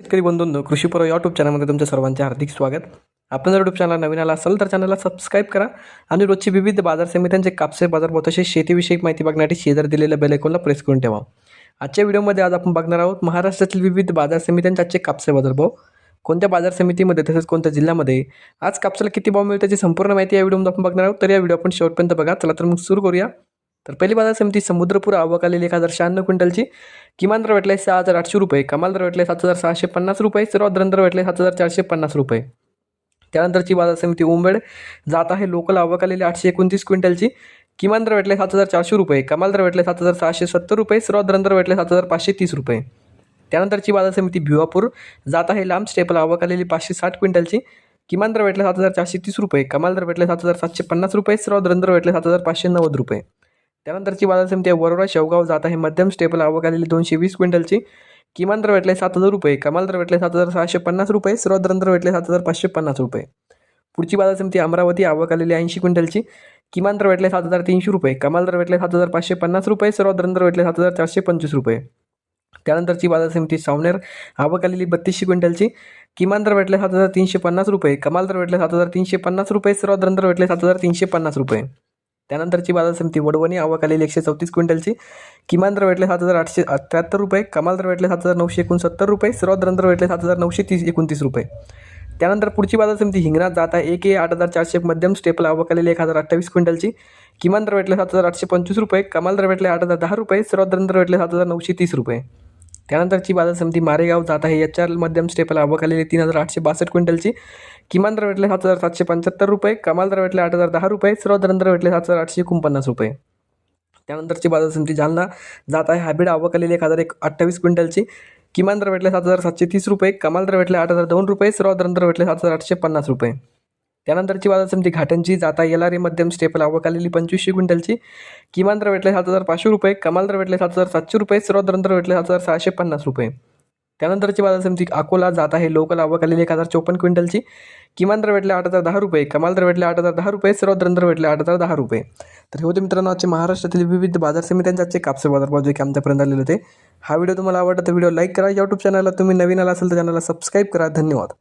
शेतकरी बंधूंनो कृषीपूर्व यूट्यूब चॅनलमध्ये तुमच्या सर्वांचे हार्दिक स्वागत. आपण जर यूट्यूब चॅनल नवीन आला असाल तर चॅनलला सबस्क्राईब करा. आणि रोजची विविध बाजार समित्यांचे कापसे बाजारभाव तसेच शेतीविषयक माहिती बघण्यासाठी शेजार दिलेल्या बेलायकोनला प्रेस करून ठेवा. आजच्या व्हिडिओमध्ये आज आपण बघणार आहोत महाराष्ट्रातील विविध बाजार समित्यांचे आजचे कापसे बाजारभाव. कोणत्या बाजार समितीमध्ये तसेच कोणत्या जिल्ह्यामध्ये? आज कापसाला किती भाव मिळतो त्याची संपूर्ण माहिती या व्हिडिओमध्ये आपण बघणार आहोत. तर या व्हिडिओ आपण शेवटपर्यंत बघा. चला तर मग सुरू करूया. तर पहिली बाजार समिती समुद्रपूर आवक आलेली एक हजार शहाण्णव क्विंटलची. किमान दर भेटले सहा हजार आठशे रुपये. कमाल दर भेटले सात हजार सहाशे पन्नास रुपये. सर्वात दर भेटले सात हजार चारशे पन्नास रुपये. त्यानंतरची बाजार समिती उंबेड जात आहे लोकल आवक आलेली आठशे एकोणतीस क्विंटलची. किमान दर भेटले सात हजार चारशे रुपये. कमाल दर भेटले सात हजार सहाशे सत्तर रुपये. सर्वात दर भेटले सात हजार पाचशे तीस रुपये. त्यानंतरची बाजार समिती भिवापूर. जात आहे लांब स्टेपल आवक आलेली पाचशे साठ क्विंटलची. किमान दर भेटले सात हजार चारशे तीस रुपये. कमाल दर भेटले सात हजार सातशे पन्नास रुपये. सर्वात दर भेटले सात हजार पाचशे नव्वद रुपये. त्यानंतरची बाजार समिती आहे. वरोरा शेवगाव जात आहे मध्यम स्टेबल आवक आलेली दोनशे वीस क्विंटलची. किमान दर भेटले सात हजार रुपये. कमाल दर भेटले सात हजार सहाशे पन्नास रुपये. सर्वात दर भेटले सात हजार पाचशे पन्नास रुपये. पुढची बाजार समिती अमरावती आवक आलेली ऐंशी क्विंटलची. किमान दर भेटले सात हजार तीनशे रुपये. कमाल दर भेटले सात हजार पाचशे पन्नास रुपये. सर्वात दर भेटले सात हजार चारशे पंचवीस रुपये. त्यानंतरची बाजार समिती सावनेर आवक आलेली बत्तीसशे क्विंटलची. किमान दर भेटले सात हजार तीनशे पन्नास रुपये. कमाल दर भेटले सात हजार तीनशे पन्नास रुपये. सर्वात दर भेटले सात हजार तीनशे पन्नास रुपये. त्यानंतरची बाजार समिती वडवणी आवक एकशे चौतीस क्विंटलची. किमान दर भेटले सात हजार आठशे त्र्याहत्तर रुपये. कमाल दर भेटले सात हजार नऊशे एकोणसत्तर रुपये. सर्वात दर भेटले सात हजार नऊशे तीस एकोणतीस रुपये. त्यानंतर पुढची बाजार समिती हिंगणात जात आहे. एक ए आठ हजार चारशे मध्यम स्टेपल आवक एक हजार अठ्ठावीस क्विंटलची. किमान दर भेटले सात हजार आठशे पंचवीस रुपये. कमाल दर भेटले आठ हजार दहा रुपये. सर्वात दर भेटले सात हजार नऊशे तीस रुपये. त्यानंतरची बाजार समिती मारेगाव जात आहे. एच आर मध्यम स्टेपल आवक तीन हजार आठशे बासष्ट क्विंटलची. किमान दर भेटले सात हजार सातशे पंच्याहत्तर रुपये कमाल दर भेटले आठ हजार दहा रुपये सर्व दर भेटले सात हजार आठशे एकोणपन्नास रुपये. त्यानंतरची बाजार समिती जालना जात आहे. हायब्रिड आवक आलेली एक हजार एक अठ्ठावीस क्विंटलची. किमान दर भेटले सात हजार सातशे तीस रुपये कमाल दर भेटले आठ हजार दोन रुपये सर्व दर भेटले सात हजार आठशे पन्नास रुपये. त्यानंतरची बाजार समिती घाटांची जाता आहे. आर मध्यम स्टेपल आवक आलेली पंचवीसशे क्विंटलची. किमान दर भेटले सात हजार पाचशे रुपये कमाल दर भेटले सात हजार सातशे रुपये सर्व दर भेटले सात हजार सहाशे पन्नास रुपये. त्यानंतरची बाजार समिती अकोला जात आहे. लोकल आवक आलेली एक हजार चोपन्न क्विंटलची. किमान दर भेटले आठ हजार दहा रुपये कमाल दर भेटले आठ हजार दहा रुपये सर्वात दर भेटले आठ हजार दहा रुपये. तर हे होते मित्रांनो आजचे महाराष्ट्रातील विविध बाजार समित्यांचे आजचे कापसे बाजार भाव जे की आमच्यापर्यंत आलेले होते. हा व्हिडिओ तुम्हाला आवडला तर व्हिडिओ लाईक करा. यूट्यूब चॅनलला तुम्ही नवीन आला असेल तर चॅनलला सबस्क्राईब करा. धन्यवाद.